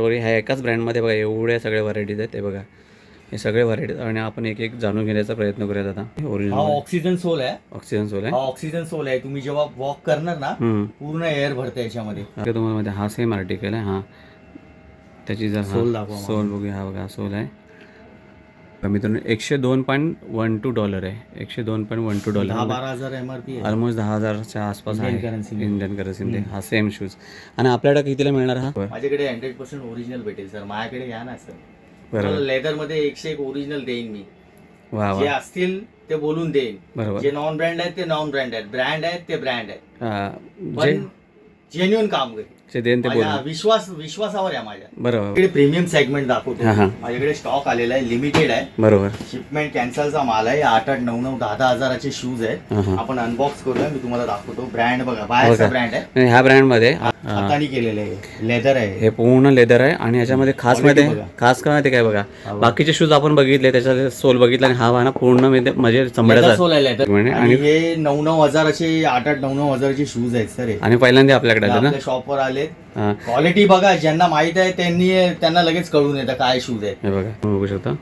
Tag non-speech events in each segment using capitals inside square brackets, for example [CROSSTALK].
वगैरे ह्या एकाच ब्रँडमध्ये बघा एवढ्या सगळ्या व्हरायटीज आहेत ते बघा. हे सगळे व्हरायटीज आणि आपण एक एक जाणून घेण्याचा प्रयत्न करूयात आता. हा ओरिजिनल ऑक्सिजन सोल आहे. ऑक्सिजन सोल हा आहे ऑक्सिजन सोल आहे. तुम्ही जेव्हा वॉक करणार ना. पूर्ण एअर भरते याच्यामध्ये. तुम्हाला हा सेम आर्टिकल आहे हा. त्याची जर सोल दाखवा. सोल बघूया हा बघा सोल आहे. मित्रांनो एकशे दोन पॉईंट वन टू डॉलर आहे. एकशे दोन पॉईंट वन टू दहा डॉलर बारा हजार एमआरपी आहे. ऑलमोस्ट दहा हजारच्या आसपास आहे. इंडियन करन्सीमध्ये हा सेम शूज आणि आपल्याकडे कितीला मिळणार हा? माझ्याकडे हंड्रेड पर्सेंट ओरिजिनल भेटेल सर. माझ्याकडे या ना सर. बरोबर. लेदरमध्ये एकशे एक ओरिजिनल देईन मी. वा जे असतील ते बोलून देईन. बरोबर. जे नॉन ब्रँड आहेत ते नॉन ब्रँड आहेत. ब्रँड आहेत ते ब्रँड आहेत. जे जेन्युन काम करेल. देन ते माझ्या बोल विश्वास विश्वासावर आहे माझ्या. बरोबर माझ्याकडे प्रीमियम सेगमेंट दाखवतो. हा, हा. माझ्याकडे स्टॉक आलेला आहे लिमिटेड आहे. बरोबर. शिपमेंट कॅन्सलचा माल आहे. आठ आठ नऊ नऊ दहा दहा हजाराचे शूज आहेत हा. आपण अनबॉक्स करूया मी तुम्हाला दाखवतो. ब्रँड बघा बाहेरचा. ब्रँड आहे. आणि ह्या ब्रँडमध्ये हा, हाताने केलेले आहे. लेदर आहे. हे पूर्ण लेदर आहे आणि ह्याच्यामध्ये खास Quality मध्ये बघा. खास काय माहिती काय बघा. बाकीचे शूज आपण बघितले त्याचा सोल बघितला आणि हा वाहना पूर्ण म्हणजे म्हणजे चमड्याचा सोल आहे लेदर आणि आणि हे नऊ नऊ हजाराचे आठ आठ नऊ नऊ हजाराचे शूज आहेत सर हे. आणि पहिल्यांदा आपल्याकडे आले ना? आपल्या शॉपवर आलेत हा क्वालिटी बघा ज्यांना माहीत आहे त्यांनी त्यांना लगेच कळून येतं काय शूज आहे. हे बघा तुम्ही बघू शकता.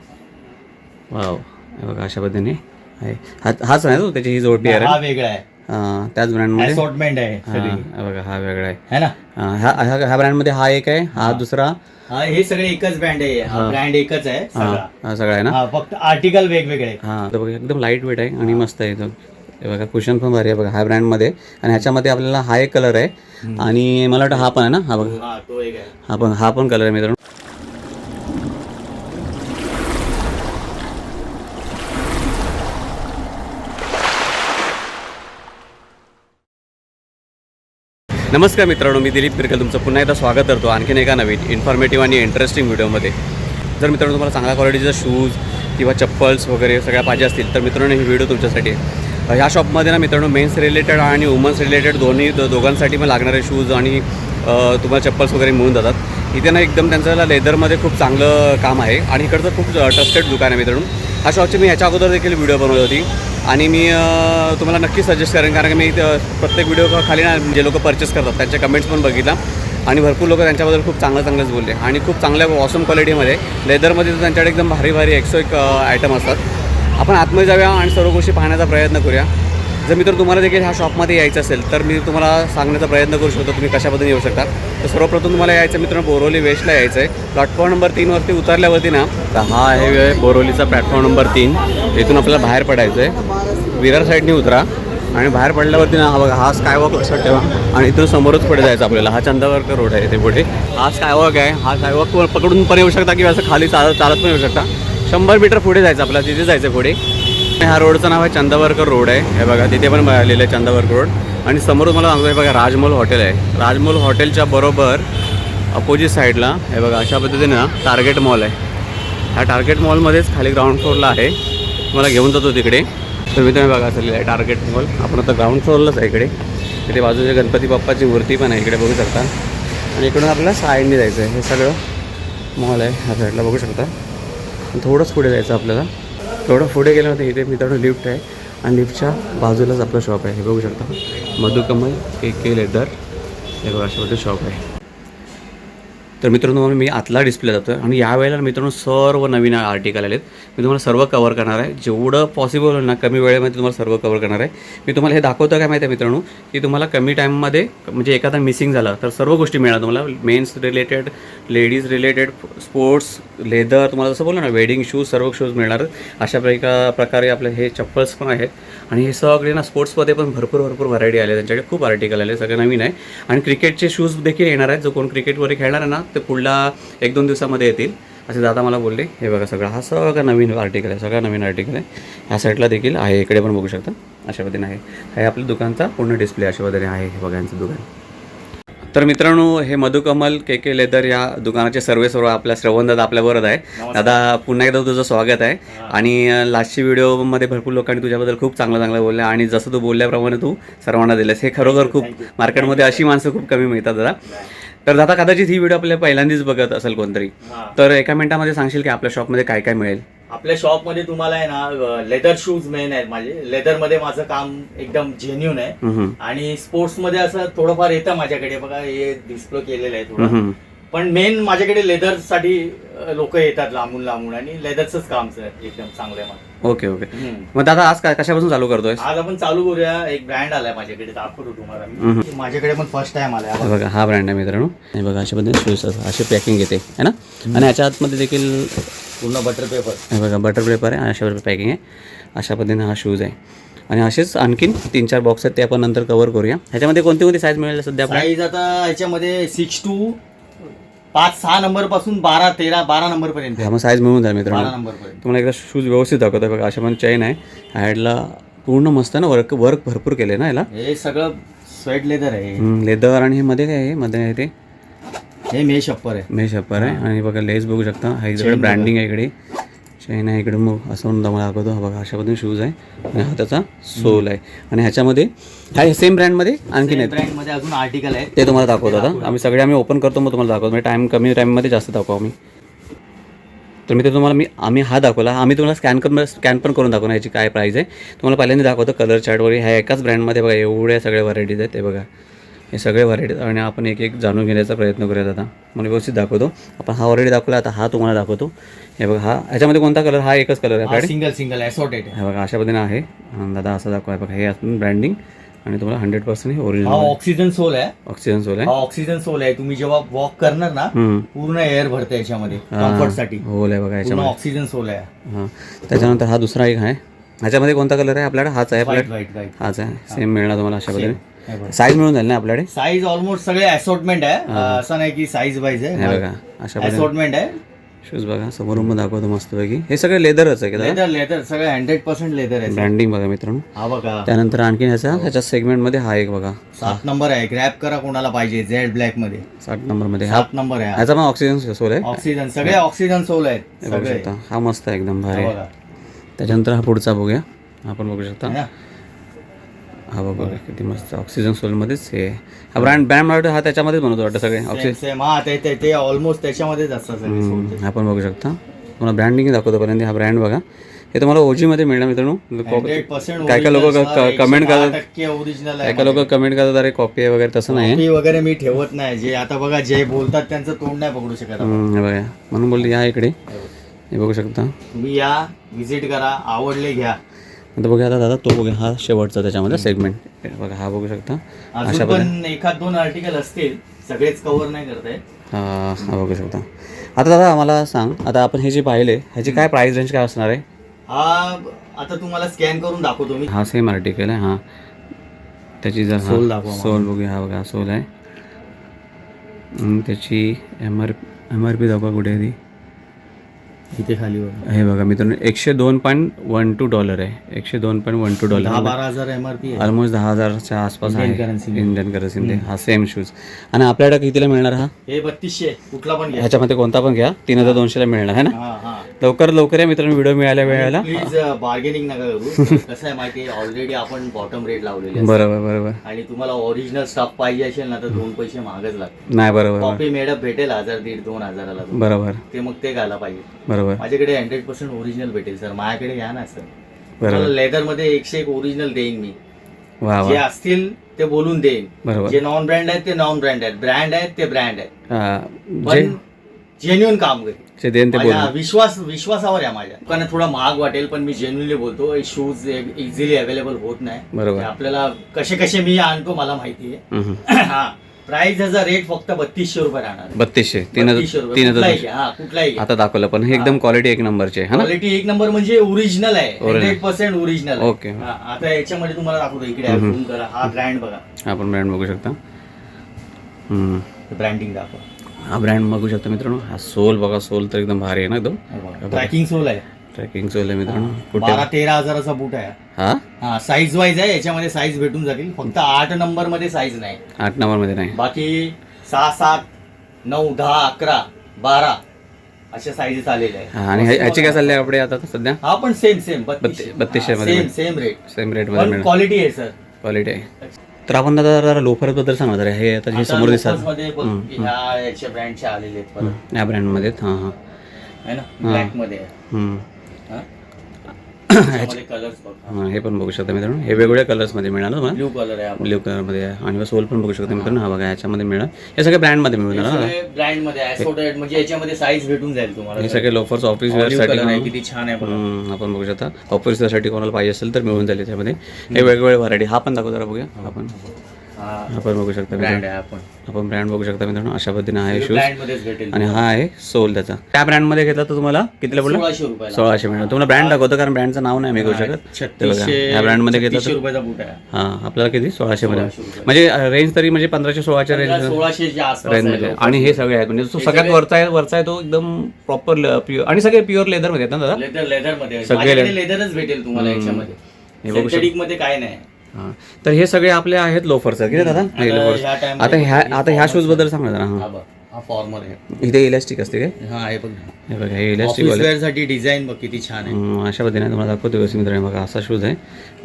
वाव हे बघा अशा पद्धतीने आहे. हा हाच आहे ना तो त्याची ही जोडणी आहे हा वेगळा आहे. हा, त्याच ब्रँडमध्ये असॉर्टमेंट आहे हा सगळी. हे बघा हा वेगळा आहे. है ना? हा, ह्या ह्या ब्रँडमध्ये हा एक आहे हा दुसरा. हा हे सगळे एकच ब्रँड आहे. हा ब्रँड एकच आहे हा सगळा. हा सगळा आहे ना? हा फक्त आर्टिकल वेगवेगळे आहेत. हा तर बघा एकदम लाइट वेट आहे आणि मस्त आहे एकदम. हे बघा कुशन पण भारी आहे बघा हा ब्रँडमध्ये आणि ह्याच्यामध्ये आपल्याला हा एक कलर आहे. आणि मला वाटतं हा पण आहे ना? हा बघा. हा तो एक आहे. हा पण हा पण कलर आहे मित्रांनो. नमस्कार मित्रांनो मी दिलीप पिरकल. तुमचं पुन्हा एकदा स्वागत करतो आणखीन एका नवीन इन्फॉर्मेटिव्ह आणि इंटरेस्टिंग व्हिडिओमध्ये जर मित्रांनो तुम्हाला चांगल्या क्वालिटीचा शूज किंवा चप्पल्स वगैरे सगळ्या पाहिजे असतील तर मित्रांनो ही व्हिडिओ तुमच्यासाठी आहे. ह्या शॉपमध्ये ना मित्रांनो मेन्स रिलेटेड आणि वुमन्स रिलेटेड दोन्ही दोघांसाठी मग लागणारे शूज आणि तुम्हाला चप्पल्स वगैरे मिळून जातात. इथे ना एकदम त्यांचं लेदरमध्ये खूप चांगलं काम आहे आणि इकडचं खूप ट्रस्टेड दुकान आहे मित्रांनो. हा शॉपची मी ह्याच्या अगोदर देखील व्हिडिओ बनवली होती आणि मी तुम्हाला नक्की सजेस्ट करेन कारण की मी इथं प्रत्येक व्हिडिओ खाली ना जे लोक परचेस करतात त्यांच्या कमेंट्स पण बघितला आणि भरपूर लोक त्यांच्याबद्दल खूप चांगलं चांगलंच बोलले आणि खूप चांगल्या ऑसम क्वालिटीमध्ये लेदरमध्ये तर त्यांच्याकडे एकदम भारी भारी एकसो एक आयटम असतात. आपण आतमध्ये जाऊया आणि सर्व गोष्टी पाहण्याचा प्रयत्न करूया. जर मित्र तुम्हाला देखील ह्या शॉपमध्ये यायचं असेल तर मी तुम्हाला सांगण्याचा प्रयत्न करू शकतो तुम्ही कशा पद्धतीने येऊ शकता. तर सर्वप्रथम तुम्हाला यायचं मित्रांनो बोरोली वेस्टला यायचं आहे प्लॅटफॉर्म नंबर तीनवरती उतरल्यावरती ना तर हा आहे बोरोलीचा प्लॅटफॉर्म नंबर तीन. इथून आपल्याला बाहेर पडायचं आहे विरार साईडने उतरा आणि बाहेर पडल्यावरती ना हा बघा हा स्कायवॉक लक्षात ठेवा. आणि इथून समोरच पुढे जायचं आपल्याला. हा चंदावरकर रोड आहे इथे पुढे. हा स्कायवॉक आहे. हा स्कायवॉक पकडून पण येऊ शकता किंवा असं खाली चालत चालत पण येऊ शकता. शंभर मीटर पुढे जायचं आपल्याला तिथे जायचं पुढे. आणि ह्या रोडचं नाव आहे चंदावरकर रोड आहे. हे बघा तिथे पण लिहिलं आहे चंदावरकर रोड. आणि समोर मला सांगतो हे बघा राजमहल हॉटेल आहे. राजमहल हॉटेलच्या बरोबर अपोजिट साईडला हे बघा अशा पद्धतीने ना टार्गेट मॉल आहे. ह्या टार्गेट मॉलमध्येच खाली ग्राउंड फ्लोअरला आहे. मला घेऊन जातो तिकडे. तर मी तुम्ही बघा असलेलं आहे टार्गेट मॉल आपण आता ग्राउंड फ्लोअरलाच आहे इकडे. तिथे बाजूच्या गणपती बाप्पाची मूर्ती पण आहे इकडे बघू शकता. आणि इकडून आपल्याला साईडने जायचं आहे हे सगळं मॉल आहे ह्या साईडला बघू शकता. थोडंच पुढे जायचं आपल्याला. थोडं पुढे गेल्यामध्ये इथे मित्रांनो लिफ्ट आहे आणि लिफ्टच्या बाजूलाच आपलं शॉप आहे. हे बघू शकता. Madhukamal K K leather. हे बघा अशा शॉप आहे. तर मित्रांनो मी आतला डिस्प्ले जातो आणि यावेळेला मित्रांनो सर्व नवीन आर्टिकल आलेत मी तुम्हाला सर्व कवर करणार आहे. जेवढं पॉसिबल होईल ना कमी वेळेमध्ये तुम्हाला सर्व कवर करणार आहे. मी तुम्हाला हे दाखवतं काय माहिती आहे मित्रांनो? की तुम्हाला कमी टाईममध्ये म्हणजे एखादा मिसिंग झाला तर सर्व गोष्टी मिळणार तुम्हाला. Men's related ladies related sports leather तुम्हाला जसं बोललं ना वेडिंग शूज सर्व शूज मिळणार अशा प्रका प्रकारे आपले हे चप्पल्स पण आहेत. आणि हे सगळे ना स्पोर्ट्समध्ये पण भरपूर भरपूर व्हरायटी आले. त्यांच्याकडे खूप आर्टिकल आले सगळं नवीन आहे. आणि क्रिकेटचे शूज देखील येणार आहेत. जो कोण क्रिकेट वगैरे खेळणार आहे ना ते पुढला एक दोन दिवसामध्ये येतील. असे दादा मला बोलले हे बघा सगळं हा सगळं नवीन आर्टिकल आहे सगळं नवीन आर्टिकल आहे. ह्या साईडला देखील आहे इकडे पण बघू शकता. अशा पद्धतीने आहे. हे आपल्या दुकानचा पूर्ण डिस्प्ले अशा पद्धतीने आहे हे बघा यांचं दुकान. तर मित्रांनो हे मधुकमल के के लेदर या दुकानाचे सर्वे सर्व आपल्या श्रवण दादा आपल्याबरोबर आहे. दादा पुन्हा एकदा तुझं स्वागत आहे. आणि लास्टची व्हिडिओमध्ये भरपूर लोकांनी तुझ्याबद्दल खूप चांगलं चांगलं बोललं आणि जसं तू बोलल्याप्रमाणे तू सर्वांना दिलंस. हे खरोखर खूप मार्केटमध्ये अशी माणसं खूप कमी मिळतात दादा. तर दादा कदाचित ही व्हिडिओ आपल्या पहिल्यांदाच बघत असेल कोणतरी. तर एका मिनिटामध्ये सांगशील की आपल्या शॉपमध्ये काय काय मिळेल? आपल्या शॉपमध्ये तुम्हाला आहे ना लेदर शूज मेन आहेत माझे. लेदरमध्ये माझं काम एकदम जेन्युन आहे. आणि स्पोर्ट्समध्ये असं थोडंफार येतं माझ्याकडे. बघा हे डिस्प्ले केलेलं आहे थोडं. पण मेन माझ्याकडे लेदरसाठी लोक येतात लांबून लांबून आणि लेदरच काम एकदम चांगलं आहे. Okay okay. मग दादा आज काय कशापासून चालू करतोय आज आपण चालू करूया. एक ब्रँड आलाय माझ्याकडे दाखवतो तुम्हाला. माझ्याकडे पण फर्स्ट टाइम आलाय. हे बघा हा ब्रँड आहे मित्रांनो. बघा अशा पद्धतीने शूज अशी पॅकिंग येते है ना? आणि ह्याच्या आतमध्ये देखील पूर्ण बटर पेपर हे बघा बटर पेपर आहे आणि अशा पॅकिंग आहे. अशा पद्धतीने हा शूज आहे. आणि असेच आणखीन तीन चार बॉक्स आहेत ते आपण नंतर कव्हर करूया. ह्याच्यामध्ये कोणती कोणती साईज मिळेल सध्या साईज आता ह्याच्यामध्ये सिक्स टू पाच सहा नंबरपासून बारा तेरा बारा नंबर पर्यंत आहे. हा मग साईज मिळून जाईल मित्रांनो. बारा नंबर पर्यंत. तुम्हाला एकदा शूज व्यवस्थित दाखवतो. बघा अशा पण चेन आहे. हॅडला पूर्ण मस्त ना वर्क वर्क भरपूर केले ना याला? हे सगळं स्वेट लेदर आहे. लेदर आणि हे मध्ये काय आहे? मध्ये आहे ते हे मेश अप्पर आहे. मेश अप्पर आहे. आणि बघा लेस बघू शकता. हा इकडे ब्रँडिंग आहे इकडे. चैन आहे इकडे. मग असं म्हणून तुम्हाला दाखवतो. हा बघा अशा पद्धतीने शूज आहे. आणि हा त्याचा सोल आहे. आणि ह्याच्यामध्ये ह्या सेम ब्रँडमध्ये आणखीन आहेत. ब्रँडमध्ये अजून आर्टिकल आहे. ते तुम्हाला दाखवतो आता. आम्ही सगळे आम्ही ओपन करतो मग तुम्हाला दाखवतो. म्हणजे टाईम कमी टाईममध्ये जास्त दाखवू आम्ही. तर मी ते तुम्हाला मी आम्ही हा दाखवला. आम्ही तुम्हाला स्कॅन करून स्कॅन पण करून दाखवणार याची काय प्राईस आहे. तुम्हाला पहिल्यांदा दाखवतो कलर चार्ट वगैरे. ह्या एकाच ब्रँडमध्ये बघा एवढ्या सगळ्या व्हरायटीज आहेत. ते बघा. हे सगळे व्हरायटीज आणि आपण एक एक जाणून घेण्याचा प्रयत्न करूयात आता. मला व्यवस्थित दाखवतो. आपण हा ऑलरेडी दाखवला आता हा तुम्हाला दाखवतो. हे बघा हा ह्याच्यामध्ये कोणता कलर हा एकच कलर आहे सिंगल सिंगल असॉर्टेड हे बघा अशा पद्धतीने आहे. दादा असं दाखवा. बघा हे आपण ब्रँडिंग आणि तुम्हाला हंड्रेड पर्सेंट हे ओरिजिनल ऑक्सिजन सोल आहे. ऑक्सिजन सोल आहे. ऑक्सिजन सोल आहे. तुम्ही जेव्हा वॉक करणार ना. पूर्ण एअर भरते याच्यामध्ये हा. कम्फर्टसाठी. होल आहे बघा याच्यामध्ये. ऑक्सिजन सोल आहे. हां. त्याच्यानंतर हा दुसरा एक आहे. ह्याच्यामध्ये कोणता कलर आहे? आपल्याकडे हाच आहे हाच आहे. सेम मिळणार तुम्हाला अशा पद्धतीने. साईज मिळून जाईल ना आपल्याकडे? साईज ऑलमोस्ट सगळे असॉर्टमेंट आहे. असं नाही की साईज वाईज हे आहे बघा अशा असॉर्टमेंट आहे. शूज बघा समोरून पण दाखवतो मस्तपैकी. हे सगळे लेदरच आहे लेदर लेदर सगळे हंड्रेड पर्सेंट लेदर आहे ब्रँडिंग बघा मित्रांनो. हा बघा. त्यानंतर आणखीन ह्याचा ह्याच्या सेगमेंटमध्ये हा एक बघा. सात नंबर आहे. ग्रॅप करा कोणाला पाहिजे झेड ब्लॅकमध्ये. साठ नंबरमध्ये हा. सात नंबर आहे ह्याचा पण ऑक्सिजन सोल आहे. ऑक्सिजन सगळे ऑक्सिजन सोल आहेत हे बघू सगळे. शकता. हा मस्त आहे एकदम भारी हा त्याच्यानंतर हा पुढचा बघूया. आपण बघू शकता. है बघा किती मस्त ऑक्सिजन सोलमध्येच हे आहे. हा ब्रँड ब्रँड वाटतं हा त्याच्यामध्येच बनवतो वाटतं सगळे ऑक्सिजन. हा ते ते- ते ऑलमोस्ट त्याच्यामध्येच असतात सगळे. आपण बघू शकता तुम्हाला ब्रँडिंग दाखवतो पर्यंत हा ब्रँड बघा हे तुम्हाला ओजी मध्ये मिळणार मित्रांनो 100% काय काय लोक. कमेंट 110 करतात टक्के ओरिजिनल काय काय लोक कमेंट करतात अरे कॉपी आहे वगैरे तसं नाही कॉपी वगैरे मी ठेवत नाही जे आता बघा जे बोलतात त्यांचं तोंड नाही पकडू शकत आपण. हम्म, हे बघा म्हणून बोलली या इकडे हे बघू शकता तुम्ही या विजिट करा आवडले घ्या आता बघूया आता दादा तो बघूया हा शेवटचा त्याच्यामध्ये सेगमेंट बघा हा बघू शकता. अशा पण एखाद दोन आर्टिकल असतील सगळेच कव्हर नाही करताय. हा हा बघू शकता. आता दादा आम्हाला सांग आता आपण हे जे पाहिले ह्याची काय प्राइस रेंज काय असणार आहे? हा आता तुम्हाला स्कॅन करून दाखवतो मी. हा सेम आर्टिकल आहे हा. त्याची जर सोल दाखवा. सोल बघूया हा बघा सोल आहे. त्याची M R M R P दाखवा कुठे आहे ती. इथे खाली बघा. हे बघा मित्रांनो एकशे दोन पॉईंट वन टू डॉलर आहे. एकशे दोन पॉईंट वन टू दहा डॉलर बारा हजार एम आर पी ऑलमोस्ट दहा हजारच्या आसपास आहे. currency. इंडियन करन्सीमध्ये हा सेम शूज आणि आपल्याकडे कितीला मिळणार हा? हे बत्तीसशे. कुठला पण घ्या. ह्याच्यामध्ये कोणता पण घ्या. तीन हजार दोनशेला मिळणार आहे ना? हा हा. लवकर लवकर या मित्रांनो व्हिडिओ मिळाल्या वेळेला. प्लीज बार्गेनिंग नका करू. कसं आहे माहिती ऑलरेडी आपण बॉटम रेट लावलेले असतात. बरोबर बरोबर. आणि तुम्हाला ओरिजिनल स्टॉक पाहिजे असेल ना तर दोन पैसे महागच लागतात नाही बरोबर कॉपी मेडअप भेटेल हजार दीड दोन हजाराला. बरोबर. ते मग ते घाला पाहिजे. बरोबर. माझ्याकडे हंड्रेड पर्सेंट ओरिजिनल भेटेल सर. माझ्याकडे घ्या ना सर. बरोबर. लेदरमध्ये एकशे एक ओरिजिनल देईन मी. वा जे वा असतील ते बोलून देईन. बरोबर. जे नॉन ब्रँड आहेत ते नॉन ब्रँड आहेत. ब्रँड आहेत ते ब्रँड आहेत. हा, जे पण जेन्युन काम करेल माझ्या विश्वास विश्वासावर आहे माझ्या. दुकानात थोडा महाग वाटेल पण मी जेन्युनली बोलतो शूज इझिली अवेलेबल होत नाही. बरोबर. आपल्याला कसे कसे मी आणतो मला माहिती आहे. [COUGHS] हा प्राइस ह्याचा रेट फक्त बत्तीसशे रुपये राहणार बत्तीसशे तीन हजार कुठलाही हा. आता दाखवलं पण हे एकदम क्वालिटी एक नंबरची आहे हा ना? क्वालिटी एक नंबर म्हणजे ओरिजिनल आहे. Hundred percent original okay. आता याच्यामध्ये तुम्हाला दाखवतो इकडे करा. हा ब्रँड बघा. आपण ब्रँड बघू शकता. ब्रँडिंग दाखवा. हा ब्रँड बघू शकता मित्रांनो. हा सोल बघा सोल तर एकदम भारी आहे ना एकदम? ट्रॅकिंग सोल आहे. ट्रॅकिंग सोल आहे मित्रांनो. बारा तेरा हजाराचा बूट आहे हा. हा? साईज वाईज आहे याच्यामध्ये साईज भेटून जातील. फक्त आठ नंबरमध्ये साईज नाही. आठ नंबरमध्ये नाही. बाकी सहा सात नऊ दहा अकरा बारा अशा साईजेस आलेले हा, आहे आणि ह्या- ह्याची काय चालली आहे आपले आता सध्या? हा पण सेम सेम बत्ती- बत्तीसशे मध्ये सेम सेम रेट सेम रेटमध्ये पण मिळेल. क्वालिटी आहे सर क्वालिटी आहे. तर आपण दादा जरा लोफरबद्दल सांगा जरा. हे आता जे समोर दिसतात. ह्या याच्या ब्रँडचे आलेले आहेत परत. या ब्रँडमध्ये हां हां. है ना? ब्लॅकमध्ये. आहे. हम्म. [COUGHS] हा? त्याच्यामध्ये हां हे पण बघू शकता मित्रांनो. हे वेगवेगळ्या कलर्समध्ये मिळणार तुम्हाला. ब्ल्यू कलर आहे ब्ल्यू कलरमध्ये आहे. आणि सोल पण बघू शकता मित्रांनो. हा बघा याच्यामध्ये मिळणार. हे सगळे ब्रँडमध्ये मिळणार ना ब्रँडमध्ये म्हणजे याच्यामध्ये साईज भेटून जाईल तुम्हाला. हे सगळे लोफर्स ऑफिस Olive वेअरसाठी color आहे किती छान आहे बघा. हम्म, आपण बघू शकता. ऑफिस वेअरसाठी कोणाला पाहिजे असेल तर मिळून जाईल याच्यामध्ये. हे वेगवेगळे व्हरायटी हा पण दाखव जरा बघूया. आपण हा आपण बघू शकता ब्रँड मित्रांनो. आपण ब्रँड बघू शकता मित्रांनो. अशा पद्धतीने आहे शूज आणि हा आहे सोल त्याचा. त्या ब्रँडमध्ये घेतला तर तुम्हाला कितीला पडला सोळाशे मिळणार. तुम्हाला ब्रँड दाखवतो कारण ब्रँडचं नाव नाही मी घेऊ शकत. ते या ब्रँडमध्ये घेतलं छत्तीसशे रुपयाचा बूट आहे. तर हां आपल्याला किती? सोळाशे मध्ये. म्हणजे रेंज तरी म्हणजे पंधराशे सोळाच्या रेंज रेंजमध्ये आणि हे सगळे आहेत. म्हणजे जो सगळ्यात वरचा आहे वरचा आहे तो एकदम प्रॉपर प्युअर आणि सगळे प्युअर लेदरमध्ये आहेत ना दादा? लेदर लेदरमध्ये. सगळे लेदरच भेटेल तुम्हाला हे मध्ये काय नाही. हां. तर हे सगळे आपले आहेत लोफर्स आहेत किती दादा? हे आता लोफर्स ह्या time आता ह्या आता ह्या शूजबद्दल सांगा जरा हां. हा बघ हा फॉर्मर आहे. इथे इलास्टिक असते काय? हा हे बघ हे बघा हे इलास्टिक ऑफिस वेअरसाठी डिझाईन बघ किती छान आहे. अशा पद्धतीने तुम्हाला दाखवतो व्यवस्थित मित्रांनो. बघा असा शूज आहे.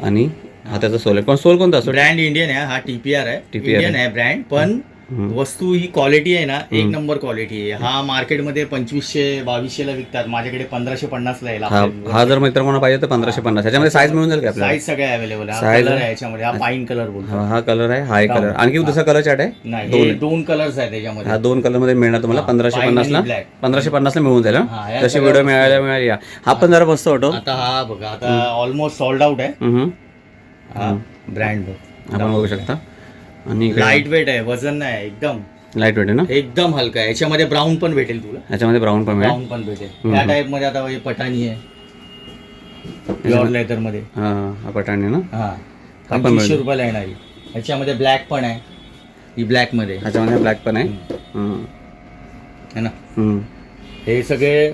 आणि हा त्याचा सोल आहे. पण सोल कोणता? असतो ब्रँड इंडियन आहे हा टीपीआर आहे. TPR इंडियन आहे. ब्रँड पण. वस्तू ही क्वालिटी आहे ना एक नंबर क्वालिटी आहे. हा मार्केटमध्ये पंचवीसशे बावीसशे ला विकतात. माझ्याकडे पंधराशे पन्नास ला हा हा जर मित्र कोणा पाहिजे तर पंधराशे पन्नास. ह्याच्यामध्ये साईज मिळून जाईल का आपल्याला? साईज सगळे अवेलेबल आहे. Size कलर आहे? आहे याच्यामध्ये. हा पाईन कलर बोलतो. हा हा कलर आहे. हा एक कलर आणखी दुसरा कलर चार्ट आहे? नाही हे दोन. कलर्स आहेत त्याच्यामध्ये हा दोन कलरमध्ये मिळणार तुम्हाला पंधराशे pine पन्नासला. आणि black. पंधराशे पन्नासला मिळून जाईल हा, हा या जशी सगळ्या व्हिडिओ मिळायला मिळाली या. हा पण जरा मस्त वाटतो आता हा बघा आता ऑलमोस्ट सोल्ड आउट आहे. हम्म. हा ब्रँड बघ. आपण बघू शकता. आणि लाइट वेट आहे वजन नाही एकदम. लाइट वेट आहे ना? एकदम हलका आहे. याच्यामध्ये ब्राऊन पण भेटेल तुला. ह्याच्यामध्ये ब्राऊन पण ब्राऊन पण भेटेल. या टाईपमध्ये आता हे पठाणी आहे. प्युअर लेदरमध्ये हा हा पटाणी ना? हा. पंचवीसशे रुपयाला येणारी याच्यामध्ये ब्लॅक पण आहे. ही ब्लॅकमध्ये. ह्याच्यामध्ये ब्लॅक पण आहे. है. ना. हे सगळे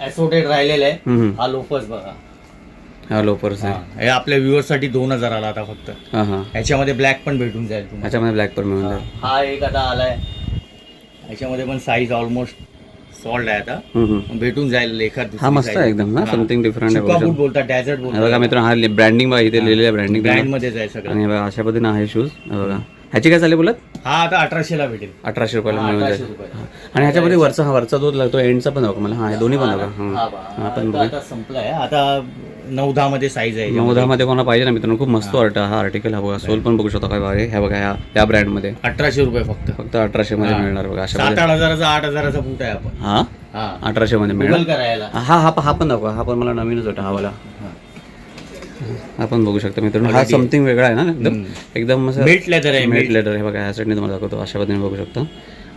ॲसोटेड राहिलेले आहे. हा लोफर्स बघा. हा हा, हे आपल्या व्ह्युअर्ससाठी दोन हजाराला आता फक्त. हा हा. याच्यामध्ये ब्लॅक पण भेटून जाईल तुम्हाला. ह्याच्यामध्ये ब्लॅक पण मिळून जाईल. हा एक आता आलाय. याच्यामध्ये पण साईज ऑलमोस्ट सॉल्ड आहे आता. हम्म, हम्म. भेटून जाईल एखाद हा मस्त आहे एकदम ना समथिंग डिफरंट आहे बूट बोलतात डेझर्ट हे बघा मित्र हा ब्रँडिंग बघा इथे लिहिलेलं ब्रँडिंग ब्रँड मध्येच आहे सगळं. आणि हे बघा अशा पद्धतीने आहे शूज बघा. ह्याची काय चालेल बोलत? हा आता अठराशे ला भेटेल. अठराशे रुपयाला मिळून जाईल. आणि ह्याच्यामध्ये वरचा हा वरचा जो लागतो एंडचा पण दाखवा मला हा हे दोन्ही पण दाखवा हा पण आता संपलाय. आता नऊ दहा मध्ये साईज आहे. नऊ मध्ये कोणा पाहिजे ना मित्रांनो खूप मस्त वाटतं हा आर्टिकल हा बघा सोल पण बघू शकता काय बघा ह्या बघा ह्या या ब्रँडमध्ये अठराशे रुपये फक्त. फक्त अठराशे मध्ये मिळणार बघा अशा सात आठ हजाराचा आठ हजाराचा बूट आहे आपण. हा? अठराशे मध्ये मिळणार? करायला. हा हा हा पण दाखवा. हा पण मला नवीनच वाटतं हा वाला. हा. पण बघू शकता मित्रांनो. हा समथिंग वेगळा आहे ना एकदम? एकदम मिल्ट लेदर आहे मेट लेटर हे बघा साईडने तुम्हाला दाखवतो. अशा पद्धतीने बघू शकता.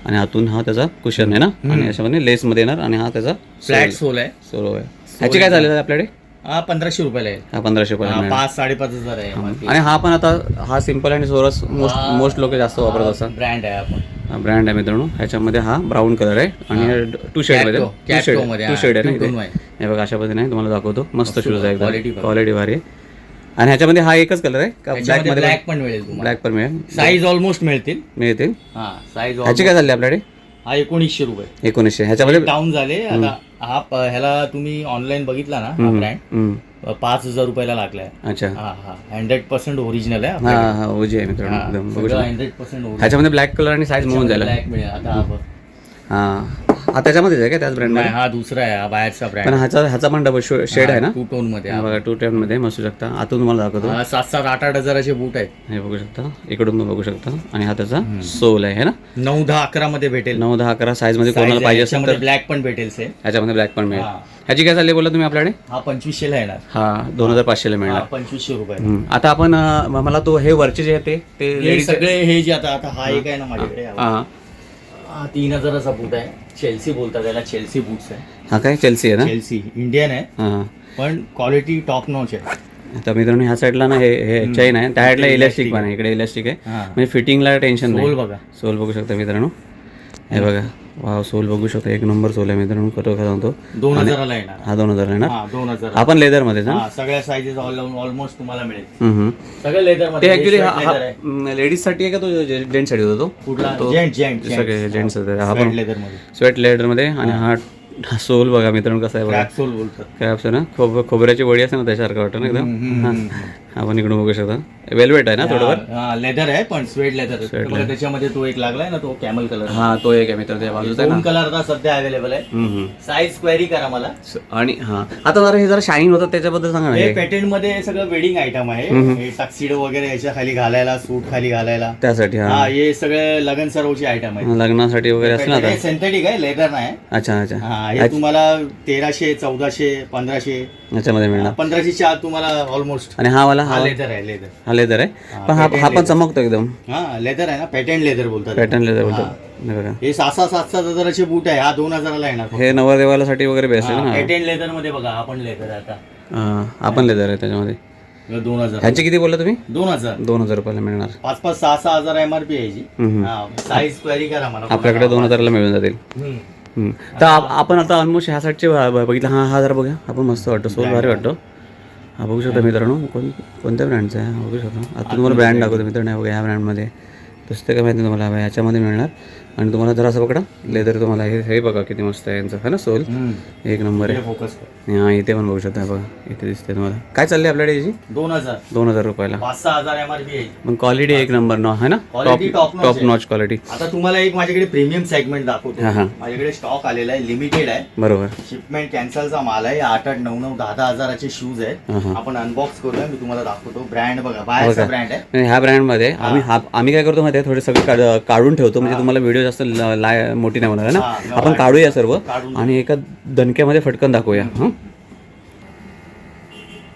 आणि आतून हा त्याचा कुशन आहे ना? आणि अशामध्ये लेस मध्ये येणार आणि हा त्याचा फ्लॅट सोल आहे. सोलो आहे. ह्याची काय झालेलं आहे आपल्याकडे? हा पंधराशे रुपयाला आहे. हा पंधराशे रुपयाला हा, मिळणार पाच साडेपाच हजार आहे आणि हा पण आता हा सिंपल आणि सोरस मोस्ट मोस्ट लोक जास्त वापरत असतात. ब्रँड आहे आपण हा ब्रँड आहे मित्रांनो. ह्याच्यामध्ये हा ब्राऊन कलर आहे आणि टू शेडमध्ये. टू शेडमध्ये, टू हा, शेड आहे ना. हे बघा अशा पद्धतीने तुम्हाला दाखवतो. मस्त शूज आहे एकदम. क्वालिटी भारी आहे. आणि ह्याच्यामध्ये हा एकच कलर आहे. का ब्लॅकमध्ये ब्लॅक पण? मिळेल तुम्हाला. ब्लॅक पण मिळेल. साईज ऑलमोस्ट मिळतील. मिळते हा साईज ह्याची काय झाली आपल्याकडे? हा एकोणीसशे रुपये. एकोणीसशे. ह्याच्यामध्ये डाऊन झाले. आता हा प- ह्याला तुम्ही ऑनलाईन बघितला ना हा ब्रँड हम्म. पाच हजार रुपयाला लागलाय. अच्छा. हा हा. हंड्रेड पर्सेंट ओरिजिनल आहे हा हा ओजी आहे मित्रांनो. एकदम बघू शकता. हंड्रेड पर्सेंट ह्याच्यामध्ये ब्लॅक कलर आणि साईज मिळून जायला ब्लॅक मिळेल. आता हा बघ. हा. हा त्याच्यामध्येच आहे का त्याच ब्रँड नाही, हा दुसरा आहे हा बाहेरचा पण ब्रँड ह्याचा ह्याचा पण डबल शेड आहे ना? टू टोनमध्ये हा. बघा टू टेन मध्ये मस्त शकता. आतून तुम्हाला दाखवतो. हा, सात सात आठ आठ हजाराचे बूट आहेत. हे बघू शकता. इकडून पण बघू शकता. आणि हा त्याचा सोल आहे है ना? नऊ दहा अकरा मध्ये भेटेल. नऊ दहा अकरा साईजमध्ये कोणाला पाहिजे असेल तर ब्लॅक पण भेटेल सेम ह्याच्यामध्ये ब्लॅक पण मिळेल. हा. ह्याची काय चालली बोला तुम्ही आपल्याकडे? हा पंचवीसशे ला येणार. हा दोन हजार पाचशेला हा, मिळणार पंचवीसशे रुपये. हम्म. आता आपण अं, म- मला तो हे वरचे जे आहे ते हे सगळे हे जे आता आता हा एक आहे ना माझ्याकडे हा. तीन हजाराचा बूट आहे. चेल्सी बोलतात त्याला चेल्सी बूट्स आहे. हा काय? चेल्सी आहे ना? चेल्सी इंडियन आहे. हा. पण क्वालिटी टॉप नॉच आहे. आता मित्रांनो ह्या साईडला ना हे हे चैन आहे. त्या साईडला इलास्टिक पण आहे. इकडे इलास्टिक आहे. म्हणजे फिटिंगला टेन्शन सोल बघा. सोल बघू शकता मित्रांनो. हे बघा. वा सोल बघू शकता. एक नंबर सोल आहे मित्रांनो. सांगतो दोन हजाराला येणार. हा दोन हजार आहे ना हा दोन हजार पण लेदरमध्येच ना? हा सगळ्या साईजेस ऑलमोस्ट तुम्हाला मिळेल. हम्म, हम्म. सगळे लेदर ते मध्ये ऍक्च्युली हे shirt leather आहे. का तो जेंट्ससाठी होता तो? कुठला? जेंट जेंट सगळे जेंट्स हा पण लेदरमध्ये. स्वेट लेदरमध्ये आणि हा. हा सोल बघा मित्रांनो कसा आहे बघा. सोल बोलतात. काय असं ना खोब खोबऱ्याची वडी असते ना त्याच्यासारखं वाटतं ना एकदम. आपण इकडून बघू शकता. वेलवेट आहे ना थोडंफार? हा लेदर आहे पण स्वेट लेदर बघा त्याच्यामध्ये तो एक लागलाय ना तो कॅमल कलर हा तो एक आहे मित्र त्या बाजूचा आहे दोन ना कलर आता सध्या अवेलेबल आहे. हम्म, हम्म. साईज क्वेरी करा मला. स- आणि हा. आता जरा हे जरा शाईन होतं त्याच्याबद्दल सांगा ना हे हे. पॅटर्नमध्ये सगळं वेडिंग आयटम आहे. हे टक्सिडो वगैरे याच्या खाली घालायला सूट खाली घालायला. त्यासाठी हा. हा हे सगळे लगन सरोचे आयटम आहे लग्नासाठी वगैरे असं ना आता. सिंथेटिक आहे लेदर नाही. अच्छा अच्छा. हा हे तुम्हाला तेराशे चौदाशे पंधराशे याच्यामध्ये मिळणार. पंधराशेच्या आत तुम्हाला ऑलमोस्ट आणि हा वाला हा. लेदर आहे लेदर. हा लेदर आहे. पण हा हा पण चमकतो एकदम. हा लेदर आहे ना पॅटर्न लेदर बोलतात पॅटर्न लेदर बोलतो हे. बघा. हे सहा सहा सात सात हजाराचे बूट आहे हा दोन हजाराला येणार हे नवरदेवालासाठी वगैरे बेस्ट आहे ना. पॅटर्न लेदरमध्ये बघा हा पण लेदर आहे आता. हा, हा पण लेदर आहे त्याच्यामध्ये. दोन हजार. ह्याची किती बोलला तुम्ही? दोन हजार. दोन हजार रुपयाला मिळणार. पाच पाच सहा सहा हजार एम आर पी यायची हम्म. हा साईज क्वेरी करा मला. आपल्याकडे दोन हजारला मिळून जातील. तर आप- आपण आता ऑलमोस्ट ह्या साईडचे ब- बघितलं हा हा जरा बघूया. आपण मस्त वाटतो. सोल भारी वाटतो. हा बघू शकता मित्रांनो कोण कोणत्या ब्रँडचा आहे? बघू शकता. आता तुम्हाला ब्रँड दाखवतो मित्रांनो बघा ह्या ब्रँडमध्ये पुस्तकं माहिती तुम्हाला हवं ह्याच्यामध्ये मिळणार. आणि तुम्हाला जरा असं पकडा लेदर तुम्हाला हे हे बघा किती मस्त आहे यांचं. है ना सोल. एक नंबर आहे. हे फोकस. हा इथे पण बघू शकता बघा इथे दिसते तुम्हाला. काय चालली आपल्याकडे याची दोन हजार. दोन हजार रुपयाला. पाच सहा हजार एम आर पी यायची मग क्वालिटी एक नंबर न है ना? टॉप. नॉच क्वालिटी आता तुम्हाला एक माझ्याकडे प्रीमियम सेगमेंट दाखवतो. हा, हा. माझ्याकडे स्टॉक आलेला आहे लिमिटेड आहे. बरोबर. शिपमेंट कॅन्सलचा माल आहे आठ आठ नऊ नऊ दहा दहा हजाराचे शूज आहेत. आपण अनबॉक्स करूया मी तुम्हाला दाखवतो. ब्रँड बघा बाहेरचा ब्रँड आहे. ह्या ब्रँडमध्ये आम्ही आम्ही काय करतो माहिती आहे थोडे सगळे काढ- काढून ठेवतो. म्हणजे तुम्हाला व्हिडिओ जास्त लाय मोठी नाही होणार ना? आपण काढूया सर्व. आणि एका दणक्यामध्ये फटकन दाखवूया हं?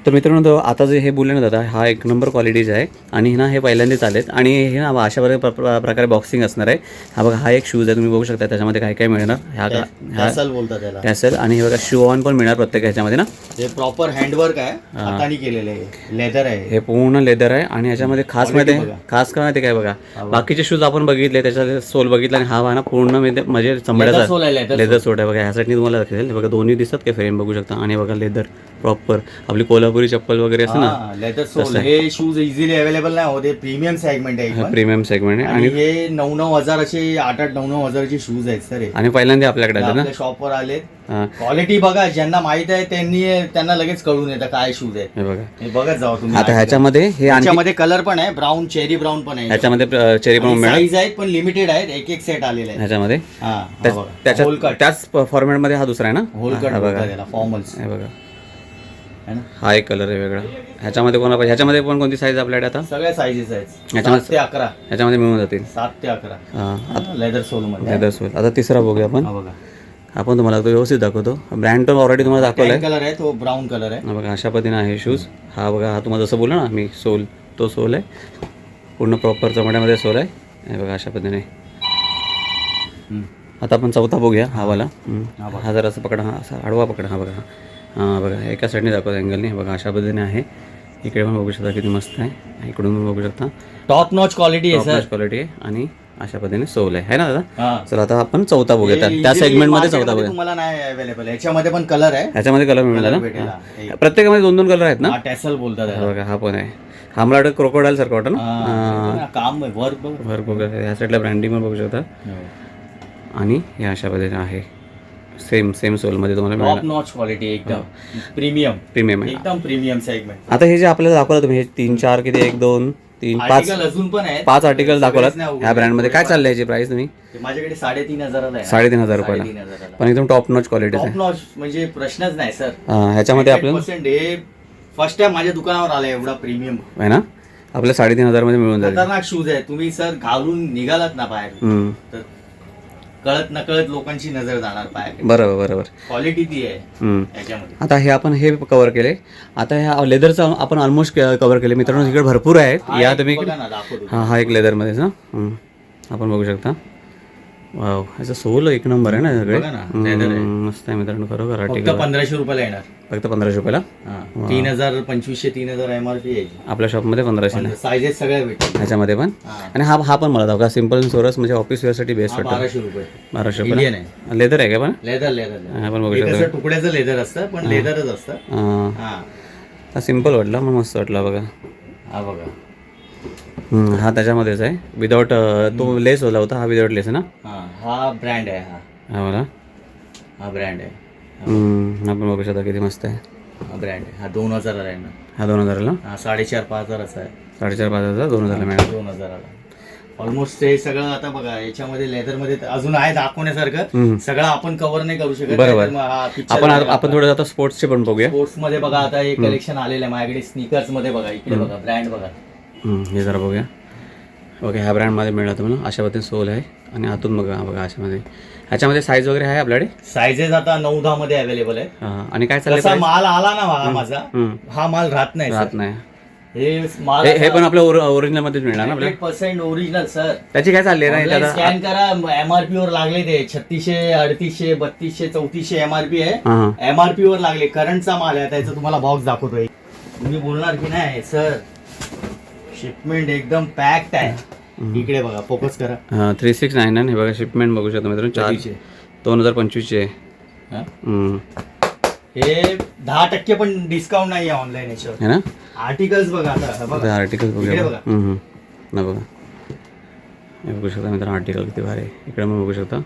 तर मित्रांनो आता जे हे बोलले ना दादा हा एक नंबर क्वालिटीज आहे आणि ना हे पहिल्यांदाच आलेत आणि हे ना अशा प्रकारे प्र- प्रकारे बॉक्सिंग असणार आहे. हा बघा हा एक शूज आहे तुम्ही बघू शकता त्याच्यामध्ये काय काय मिळणार? ह्या का ह्या टॅसल बोलतात त्याला. टॅसल आणि हे बघा शू ऑन पण मिळणार प्रत्येक ह्याच्यामध्ये ना? हे प्रॉपर हँडवर्क आहे हाताने केलेलं आहे लेदर आहे. हे पूर्ण लेदर आहे आणि याच्यामध्ये खास माहिती. खास काय माहिती काय बघा? बाकीचे शूज आपण बघितले त्याचा सोल बघितला आणि हा वाहना पूर्ण म्हणजे म्हणजे चमड्याचा लेदर सोट आहे बघा ह्यासाठी तुम्हाला बघा दोन्ही दिसतात काय फ्रेम बघू शकता. आणि बघा लेदर प्रॉपर आपली कोल्हापुरी चप्पल वगैरे असते ना लेदर सोल हे शूज इझिली अवेलेबल नाही होते प्रीमियम सेगमेंट आहे हा. प्रीमियम सेगमेंट आहे. आणि आणि हे नऊ नऊ हजाराचे आठ आठ नऊ नऊ हजाराचे शूज आहेत सर हे. आणि पहिल्यांदा आपल्याकडे आले ना? आपल्या शॉपवर आले हा, क्वालिटी बघा ज्यांना माहीत आहे त्यांनी त्यांना लगेच कळून येतं काय शूज आहे हे बघा. हे बघत जावा तुम्ही. आता ह्याच्यामध्ये हे आणखी त्याच्यामध्ये कलर पण आहे ब्राऊन चेरी ब्राऊन पण आहे. ह्याच्यामध्ये चेरी पण मिळणार साईज आहेत पण लिमिटेड आहेत. एक एक सेट आलेले आहेत. ह्याच्यामध्ये? हा हा त्याच- बघा. त्याच्यात त्याच फॉर्मॅटमध्ये हा दुसरा आहे ना? होल कट हा बघा त्याला फॉर्मल्स हे बघा. है ना? हा एक कलर आहे वेगळा. ह्याच्यामध्ये कोणा ह्याच्यामध्ये पण कोणती साईज आपल्याकडे आता सगळ्या साईजेस आहेत याच्यामध्ये- सात ते अकरा. ह्याच्यामध्ये मिळून जातील. सात ते अकरा. हा लेदर सोलमध्ये. लेदर सोल आता तिसरा बघूया आपण. हा बघा. आपण तुम्हाला तो व्यवस्थित दाखवतो. ब्रँड पण ऑलरेडी तुम्हाला दाखवलाय. कलर आहे तो ब्राऊन कलर आहे. हा बघा अशा पद्धतीने आहे शूज हा बघा हा तुम्हाला जसं बोललो ना मी सोल तो सोल आहे. पूर्ण प्रॉपर चमड्यामध्ये सोल आहे. हे बघा अशा पद्धतीने. आता आपण चौथा बघूया हा वाला. हा. हा जरा असं पकडा हा असा आडवा पकडा हा बघा. हा बघा एका साईडने दाखवतो अँगलने बघा अशा पद्धतीने आहे. इकडे पण बघू शकता किती मस्त आहे. इकडून पण बघू शकता. टॉप नॉच क्वालिटी आहे सर क्वालिटी आहे. आणि अशा पद्धतीने सोल आहे. है ना दादा? हा. चला आता आपण चौथा बघूया. त्या- सेगमेंटमध्ये market चौथा मध्ये बघूया. तुम्हाला नाही अवेलेबल याच्यामध्ये पण कलर आहे. ह्याच्यामध्ये कलर मिळणार भेटेल, ना हा. हा. प्रत्येकामध्ये दोन दोन कलर आहेत ना? हा टॅसल बोलतात हा. बघा हा पण आहे. हा मला वाटतं क्रोकोडाईल सारखं वाटतं ना? हा, हा, काम वर्क भर बघा. ह्या साईडला ब्रँडिंग पण बघू शकता. आणि हे अशा पद्धतीने आहे. सेम सेम सोलमध्ये तुम्हाला टॉप मिळणार नॉच क्वालिटी एकदम. प्रीमियम प्रीमियम आहे. एकदम प्रीमियम सेगमेंट आता हे जे आपल्याला दाखवलं तुम्ही हे तीन चार किती एक दोन तीन पाच आर्टिकल अजून पण आहेत. पाच आर्टिकल दाखवलात. ह्या ब्रँडमध्ये काय चाललंय याची प्राइस तुम्ही? ते माझ्याकडे साडेतीन हजाराला आहे. साडेतीन हजार रुपयाला. साडेतीन हजाराला. पण एकदम टॉप नॉच क्वालिटी टॉप आहे नॉच म्हणजे प्रश्नच नाही सर हा, ह्याच्यामध्ये आपल्याला पर्सेंट हे फर्स्ट टाइम माझ्या दुकानावर आलाय एवढा प्रीमियम आहे ना? आपल्या साडेतीन हजारमध्ये मिळून जाईल. खतरनाक शूज आहे. तुम्ही सर घालून निघालात ना बाहेर. हम्म. तर कळत नकळत लोकांची नजर जाणार बाहेर बरोबर बरोबर. क्वालिटी ती आहे हम्म. याच्यामध्ये. आता हे आपण हे कव्हर केले. आता ह्या लेदरचं आपण ऑलमोस्ट कव्हर केले. मित्रांनो इकडे भरपूर आहेत. हा या एक तुम्ही बघा ना दाखवतो. हा हा एक लेदरमध्येच ना हम्म. आपण बघू शकता. वाव ह्याचं सोल एक नंबर आहे ना सगळे? बघा ना, leather आहे. हम्म, मस्त आहे मित्रांनो खरोखर फक्त आर्टिकल पंधराशे रुपयाला येणार. फक्त पंधराशे रुपयाला? हा. तीन हजार पंचवीसशे तीन हजार एम आर पी यायची आपल्या शॉपमध्ये पंधराशे साईजेस सगळ्या भेटतील ह्याच्यामध्ये पण? हा. आणि हा हा पण मला दाखवा. सिंपल सोरस म्हणजे ऑफिस वेअरसाठी बेस्ट हा, वाटतं. बाराशे रुपये. बाराशे इंडियन आहे. लेदर आहे का पण? लेदर लेदर हा पण बघू शकता. कसं तुकड्याचं लेदर असतं पण लेदरच असतं. हा. सिंपल वाटला पण मस्त वाटला बघा. हा बघा. हा त्याच्यामध्येच आहे. विदाऊट तो लेस होला होता हा विदाऊट लेस आहे ना? हा हा ब्रँड आहे हा. हा मला हा ब्रँड आहे. आपण बघू शकता किती मस्त आहे. हा ब्रँड आहे. हा दोन हजाराला आहे ना. हा दोन हजाराला? हा साडेचार पाच हजाराचा आहे. साडेचार पाच हजार दोन हजारला मिळाला दोन हजाराला. ऑलमोस्ट हे सगळं आता बघा याच्यामध्ये लेदरमध्ये अजून आहे दाखवण्यासारखं. सगळं आपण कव्हर नाही करू शकत. बरोबर. आपण मध्ये आपण थोडं आता स्पोर्ट्सचे पण बघूया. स्पोर्ट्समध्ये बघा आता हे कलेक्शन आलेलं आहे. माझ्याकडे स्निकर्समध्ये बघा. इकडे बघा ब्रँड बघा. हे जरा बघूया. ओके ह्या ब्रँडमध्ये मिळाला तुम्हाला. अशा पद्धतीने सोल आहे. आणि आतून बघा बघा अशामध्ये. ह्याच्यामध्ये साईज वगैरे आहे आपल्याकडे? सायझेस आता नऊ दहा मध्ये अवेलेबल आहे. हा, आणि काय कसा चाललंय माल आला ना हा माझा. हा माल राहत नाही राहत. नाही. हे माल हे पण आपल्या ओरिजिनल मध्येच मिळणार ना पर्सेंट ओरिजिनल सर त्याची काय चालली आहे ना त्याला स्कॅन करा एमआरपी वर लागले ते. छत्तीसशे अडतीसशे बत्तीसशे चौतीसशे एमआरपी आहे. एमआरपी वर लागले. करंटचा माल आहे. त्याचा तुम्हाला बॉक्स दाखवतोय. तुम्ही बोलणार की नाही सर शिपमेंट एकदम पॅक्ड आहे. इकडे बघा फोकस करा. थ्री सिक्स नाईन नाईन हे बघा शिपमेंट बघू शकता मित्रांनो. चार? दोन हजार पंचवीसचे. आहे हा? हे दहा टक्के पण डिस्काउंट नाही आहे ऑनलाईन याच्यावर. है ना? आर्टिकल्स बघा आता हा बघा. आर्टिकल बघूया इकडे बघा. हम्म, हम्म. ना बघा. हे बघू शकता मित्रांनो आर्टिकल किती भारी आहे. इकडे पण बघू शकता.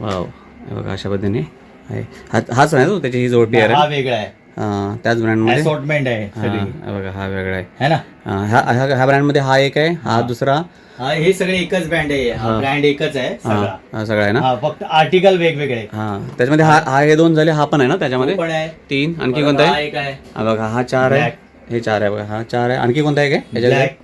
वाव हे बघा अशा पद्धतीने आहे. हा हाच नाही तो त्याची ही जोडपी आहे हा वेगळा आहे. हां, त्याच ब्रँडमध्ये असॉर्टमेंट आहे सगळी. बघा हा वेगळा आहे. है ना? हां, ह्या ब्रँडमध्ये हा एक आहे हा दुसरा? हा हे सगळे एकच ब्रँड आहे. हा ब्रँड एकच आहे हा सगळा. हा सगळा आहे ना? हा फक्त आर्टिकल वेगवेगळे आहेत. हा त्याच्यामध्ये हा हा हे दोन झाले हा पण आहे ना त्याच्यामध्ये? पण आहे. तीन आणखी परत कोणता हा आहे एक आहे. हा बघा हा चार आहे. हे चार आहे बघा हा चार आहे. आणखी कोणता आहे? काय ब्लॅक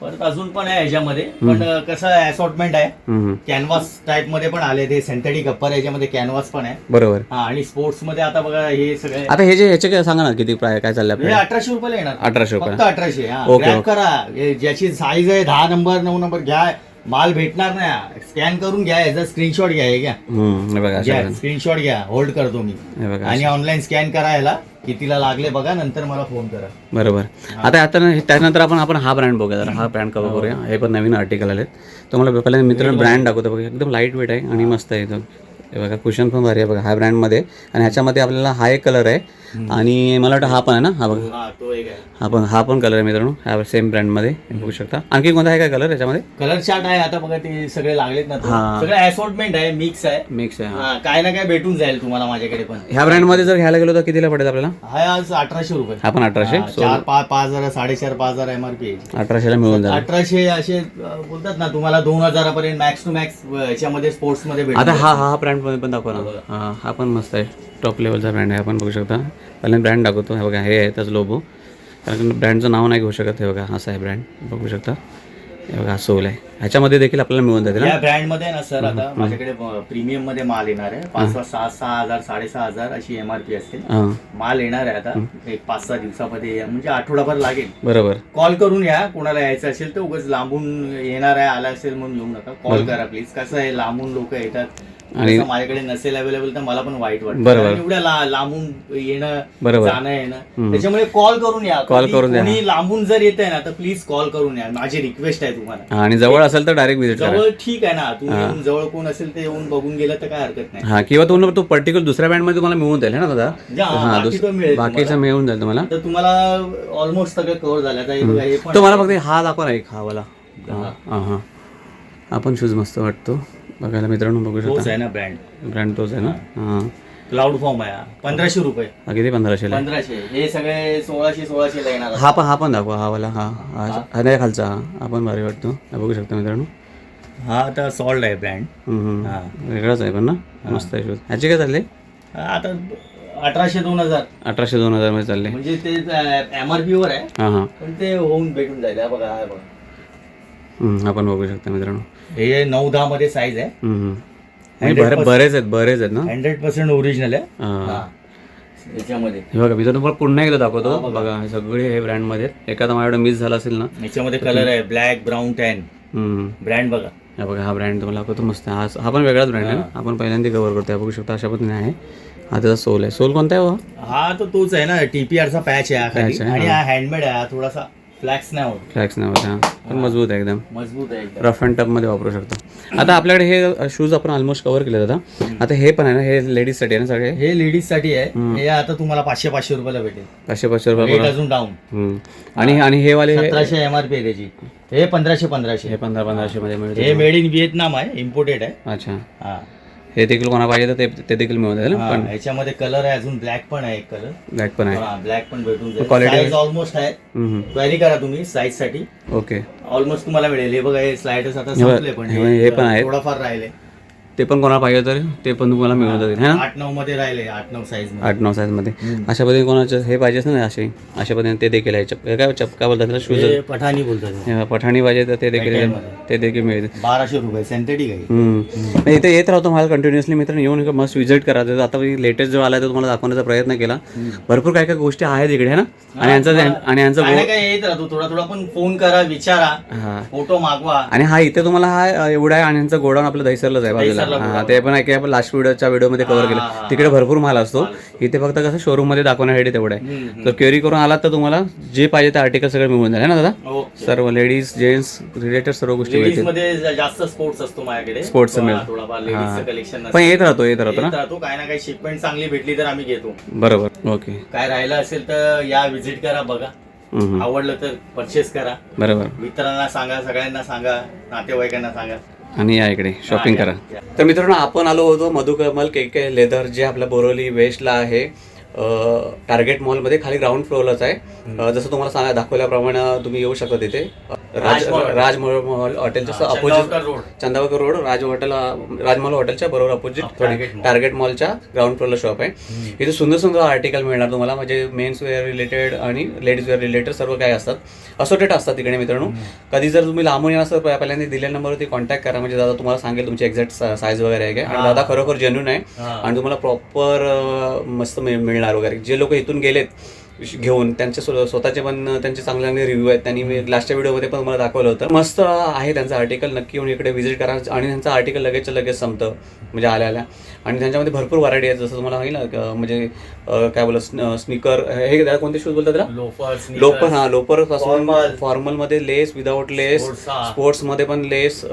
परत अजून पण आहे ह्याच्यामध्ये पण कसं असॉर्टमेंट आहे. कॅनव्हास टाइपमध्ये पण आले ते. सेंथेटिक अप्पर याच्यामध्ये कॅनव्हास पण आहे. बरोबर. हा आणि स्पोर्ट्समध्ये आता बघा हे सगळे आता हे जे ह्याचे काय सांगा ना किती प्राय काय हे आपल्याला अठराशे रुपयाला येणार. अठराशे फक्त रुपये अठराशे हा. करा. हे ज्याची साईज आहे दहा नंबर नऊ नंबर घ्या. माल भेटणार नाही. स्कॅन करून घ्या. याचा स्क्रीनशॉट घ्या हे घ्या. हम्म, हे बघा अशा घ्या. पद्धतीने. स्क्रीनशॉट घ्या. होल्ड करतो मी. हे बघा आणि ऑनलाईन स्कॅन करा याला. कितीला लागले बघा नंतर मला फोन करा. बरोबर. आता आता ना हे- त्यानंतर आपण आपण हा ब्रँड बघूया. जरा हा ब्रँड कव्हर करूया. हे पण नवीन आर्टिकल आलेत. तुम्हाला पहिल्यांदा मित्रांनो ब्रँड दाखवतो बघा. एकदम लाइट वेट आहे आणि मस्त आहे एकदम. हे बघा कुशन पण भारी आहे बघा हा ब्रँडमध्ये आणि ह्याच्यामध्ये आपल्याला हा एक कलर आहे. आणि मला वाटतं हा पण आहे ना? हा बघा. हा तो एक आहे. हा पण हा पण कलर आहे मित्रांनो. ह्या सेम ब्रँडमध्ये बघू शकता. आणखी कोणता आहे काय कलर याच्यामध्ये? कलर चार्ट आहे आता बघा ते सगळे लागलेत ना. हा. सगळे असॉर्टमेंट आहे मिक्स आहे. मिक्स आहे काय ना काय भेटून जाईल तुम्हाला माझ्याकडे पण. ह्या ब्रँडमध्ये जर घ्यायला गेलो तर कितीला पडेल आपल्याला? हा आज अठराशे रुपये. हा पण अठराशे? चार पाच पाच हजार साडेचार पाच हजार एमआरपी अठराशेला मिळून जाईल. अठराशे असे बोलतात ना तुम्हाला दोन हजारापर्यंत मॅक्स टू मॅक्स याच्यामध्ये स्पोर्ट्समध्ये भेटून आता. हा हा ब्रँडमध्ये पण दाखवा ना. हा हा पण मस्त आहे. टॉप लेवलचा ब्रँड आहे. आपण बघू शकता. पहिल्यांदा ब्रँड दाखवतो. हे बघा हे आहे त्याचं लोबो कारण ब्रँडचं नाव नाही घेऊ शकत. हे बघा असं आहे ब्रँड बघू शकता. हे बघा सोल आहे. ह्याच्यामध्ये देखील आपल्याला मिळून जाते ना? या ब्रँडमध्ये ना सर आता माझ्याकडे प्रीमियममध्ये माल येणार आहे. पाच सहा सहा सहा हजार साडेसहा हजार अशी एमआरपी असते. हां. माल येणार आहे आता. एक पाच सहा दिवसामध्ये म्हणजे आठवडाभर लागेल. बरोबर. कॉल करून या. कोणाला यायचं असेल तर उगाच लांबून येणार आहे आला असेल म्हणून येऊ नका. कॉल करा प्लीज कसं आहे लांबून लोक येतात. आणि- माझ्याकडे नसेल अवेलेबल तर मला पण वाईट वाटतं. बरोबर. एवढ्या ला- लांबून येणं बरोबर. जाणं येणं. त्याच्यामुळे कॉल करून या. कधी करून द्या. कोणी लांबून जर येत आहे ना तर प्लीज कॉल करून या. माझी रिक्वेस्ट आहे तुम्हाला. हा, आणि जवळ असेल तर डायरेक्ट व्हिजिट करा. जवळ ठीक आहे ना. तुम्ही येऊन जवळ कोण असेल ते येऊन बघून गेलं तर काय हरकत नाही. हा किंवा तुम्हाला तो पर्टिक्युलर दुसऱ्या ब्रँडमध्ये तुम्हाला मिळून जाईल है ना दादा? म्हणजे हा, हा बाकी तो मिळेल बाकीचं मिळून जाईल तुम्हाला. तर तुम्हाला ऑलमोस्ट सगळं कव्हर झालं. आता हे बघा हे पण तो मला फक्त हा दाखवा ना एक हा वाला. हा. हा हा. हा पण शूज मस्त वाटतो. बघायला मित्रांनो बघू तोच शकता आहे ना ब्रँड ब्रँड तोच आहे ना? हां. क्लाउड फॉर्म आहे हा. पंधराशे रुपये. हा किती पंधराशेला? पंधराशे. हे सगळे सोळाशे सोळाशे ला येणार हा पण हा पण दाखवा हा वाला हा. हा हा. नाही खालचा हा. हा पण भारी वाटतो. हा बघू शकता मित्रांनो. हा आता सॉल्ड आहे ब्रँड हम्म, हम्म. हा. वेगळाच आहे पण ना? मस्त आहे शूज ह्याचे काय चालले? आता अठराशे दोन हजार. अठराशे दोन हजारमध्ये चालले. म्हणजे ते एमआरपी वर आहे. हां हां. पण ते होऊन भेटून जाईल. हा बघा हा बघा. हम्म, हा पण बघू शकता मित्रांनो. हे नऊ दहा मध्ये साईज आहे. बरे बरेच आहेत बरेच आहेत ना? हंड्रेड पर्सेंट ओरिजिनल आहे. हा. हा. याच्यामध्ये. हे बघा मी तर तुम्हाला पुन्हा एकदा दाखवतो. बघा. हे सगळे हे ब्रँडमध्ये एखादा माझ्याकडे मिस झाला असेल ना याच्यामध्ये कलर आहे ब्लॅक ब्राऊन टॅन हम्म. ब्रँड बघा. हा बघा हा ब्रँड तुम्हाला दाखवतो मस्त. आहे. हा हा पण वेगळाच ब्रँड आहे ना? आपण पहिल्यांदा कव्हर करतो हे बघू शकता अशा पद्धतीने आहे. हा त्याचा सोल आहे. सोल कोणता आहे हो? हा तर तोच आहे ना. टीपीआरचा पॅच आहे हा खाली. Patch आहे, आणि हा. हँडमेड आहे. हा थोडासा फ्लॅक्स नाही होत. फ्लॅक्स नाव हा. पण मजबूत आहे एकदम. मजबूत आहे एकदम. रफ अँड टफमध्ये वापरू शकतो. आता आपल्याकडे हे शूज आपण ऑलमोस्ट कव्हर केले आता. आता हे पण आहे ना हे लेडीजसाठी आहे ना सगळे? हे लेडीजसाठी आहे. हे आता तुम्हाला पाचशे पाचशे रुपयाला भेटेल. पाचशे पाचशे रुपये अजून डाऊन. आणि आणि हे वाले सतराशे एमआरपी आहे त्याची. हे पंधराशे पंधराशे. हे पंधरा पंधराशे मध्ये मिळते हे मेड इन व्हिएतनाम आहे इम्पोर्टेड आहे. अच्छा. हा. हे देखील कोणा पाहिजे तर ते ते देखील मिळून जाईल हा, पण याच्यामध्ये कलर आहे अजून ब्लॅक पण आहे एक कलर ब्लॅक पण आहे. ब्लॅक पण भेटून जाईल. Quality साईज ऑलमोस्ट आहे. हम्म, क्वेरी करा तुम्ही साईजसाठी. हम्म. ओके ऑलमोस्ट तुम्हाला मिळेल. हे बघा हे स्लायडर्स आता हे संपले पण. हे हे पण आहेत. थोडाफार राहिले. ते पण कोणाला पाहिजे तर ते पण तुम्हाला मिळून जातील है ना? आठ नऊ मध्ये राहिले आठ नऊ साईजमध्ये. आठ नऊ साईजमध्ये. अशा पद्धतीने कोणाचं हे पाहिजे असं ना असे? अशा पद्धतीने ते देखील आहे. चप काय चप काय बोलतात त्याला? शूज पठाणी बोलतात. पठाणी पाहिजे तर ते देखील. ते देखील मिळेल. बाराशे रुपये सेंथेटिक आहे. इथे येत राहतो मला कंटिन्युअसली मित्र येऊन मस्त विजिट करा. आता लेटेस्ट जो आला तो तुम्हाला दाखवण्याचा प्रयत्न केला. भरपूर काय काय गोष्टी आहेत इकडे है ना? आणि यांचा आणि यांचा काय येत राहतो? थोडा थोडा पण फोन करा विचारा. हा. फोटो मागवा. आणि हा इथे तुम्हाला हा एवढा आहे आणि यांचा गोडाऊन आपलं दहिसरलाच आहे बाजूला. हा ते पण आहे आपण लास्ट व्हिडिओच्या व्हिडिओमध्ये कव्हर हा, केलं. हा, तिकडे भरपूर माल असतो. इथे फक्त कसं शोरूममध्ये दाखवण्यासाठी तेवढं आहे. तर क्वेरी करून आलात तर तुम्हाला जे पाहिजे ते आर्टिकल सगळं मिळून जाईल. है ना दादा? ओके सर्व लेडीज जेंट्स रिलेटेड सर्व गोष्टी मिळतील. जास्त स्पोर्ट्स असतो माझ्याकडे. लेडीजचं कलेक्शन पण येत राहतो येत राहतो ना? काय ना काही शिपमेंट चांगली भेटली तर आम्ही घेतो. बरोबर. ओके काय राहिलं असेल तर या विजिट करा बघा. आवडलं तर परचेस करा. बरोबर. मित्रांना सांगा सगळ्यांना सांगा नातेवाईकांना सांगा. आणि या इकडे शॉपिंग करा. तर मित्रांनो आपण आलो होतो मधुकमल के के लेदर जे आपल्या बोरोली वेस्टला आहे टार्गेट मॉलमध्ये खाली ग्राउंड फ्लोअरलाच आहे. जसं तुम्हाला सांगा दाखवल्याप्रमाणे तुम्ही येऊ शकता तिथे. राज राजमहल. मॉल हॉटेलच्या opposite Chandavarkar road. Raj hotel Rajmahal हॉटेलच्या बरोबर अपोजिट. टार्गेट मॉलच्या ग्राउंड फ्लोअरला शॉप आहे. इथे सुंदर सुंदर आर्टिकल मिळणार तुम्हाला. म्हणजे मेन्स वेअर रिलेटेड आणि लेडीज वेअर रिलेटेड सर्व काय असतात. असोटेट असतात तिकडे मित्रांनो. कधी जर तुम्ही लांबून येणार असाल पहिल्यांदा दिलेल्या नंबरवरती कॉन्टॅक्ट करा. म्हणजे दादा तुम्हाला सांगेल तुमची एक्झॅक्ट साईज वगैरे आहे काय. आणि. दादा खरोखर जेन्युन आहे. आणि तुम्हाला प्रॉपर मस्त मिळ- मिळणार वगैरे. जे लोक इथून गेलेत घेऊन त्यांचे स्व- स्वतःचे पण त्यांचे चांगले चांगले रिव्ह्यू आहेत. त्यांनी मी लास्टच्या व्हिडिओमध्ये पण मला दाखवलं होतं. मस्त आहे त्यांचं आर्टिकल नक्की येऊन इकडे व्हिजिट करा. आणि त्यांचं आर्टिकल लगेचच्या लगेच संपतं. म्हणजे आल्या आल्या. आणि त्यांच्यामध्ये भरपूर व्हरायटी आहेत. जसं तुम्हाला क- म्हणजे काय बोला स्निकर हे त्याला कोणते शूज बोलतात त्याला? लोपर हा लोपरपासून Formal. फॉर्मलमध्ये लेस विदाऊट लेस Sports, हा. स्पोर्ट्समध्ये पण लेस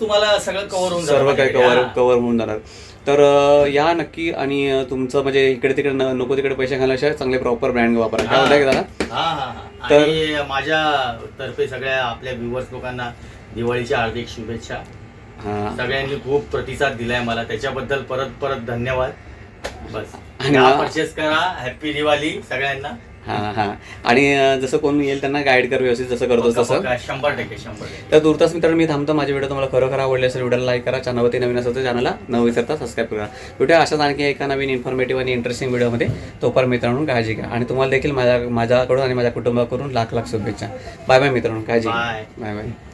तुम्हाला सगळं कव्हर होऊन सर्व काही. कव्हर. कव्हर होऊन जाणार. तर या नक्की आणि तुमचं म्हणजे इकडे तिकडे न- नको तिकडे पैसे घालण्याशिवाय चांगले प्रॉपर ब्रँड वापरा काय का दादा? हा हा हा. तर- आणि माझ्या तर्फे सगळ्या आपल्या व्ह्युअर्स लोकांना दिवाळीच्या हार्दिक शुभेच्छा. हा. सगळ्यांनी खूप प्रतिसाद दिलाय मला. त्याच्याबद्दल परत परत धन्यवाद. बस. आणि परचेस करा. हॅपी दिवाळी सगळ्यांना. हा हा. आणि जसं कोण येईल त्यांना गाईड कर व्यवस्थित जसं करतो तसं. शंभर टक्के शंभर टक्के. तर तुर्तास मित्रांनो मी थांबतो. माझे व्हिडिओ तुम्हाला खरोखर आवडले असेल व्हिडिओला लाईक करा. चॅनलवरती नवीन असेल तर चॅनलला न विसरता सबस्क्राईब करा. भेटूया अशाच आणखी एका नवीन इन्फॉर्मेटिव्ह आणि इंटरेस्टिंग व्हिडिओमध्ये तोपर्यंत मित्रांनो काळजी घ्या. आणि तुम्हाला देखील माझ्या माझ्याकडून आणि माझ्या कुटुंबाकडून लाख लाख शुभेच्छा. बाय बाय मित्रांनो काळजी. Bye bye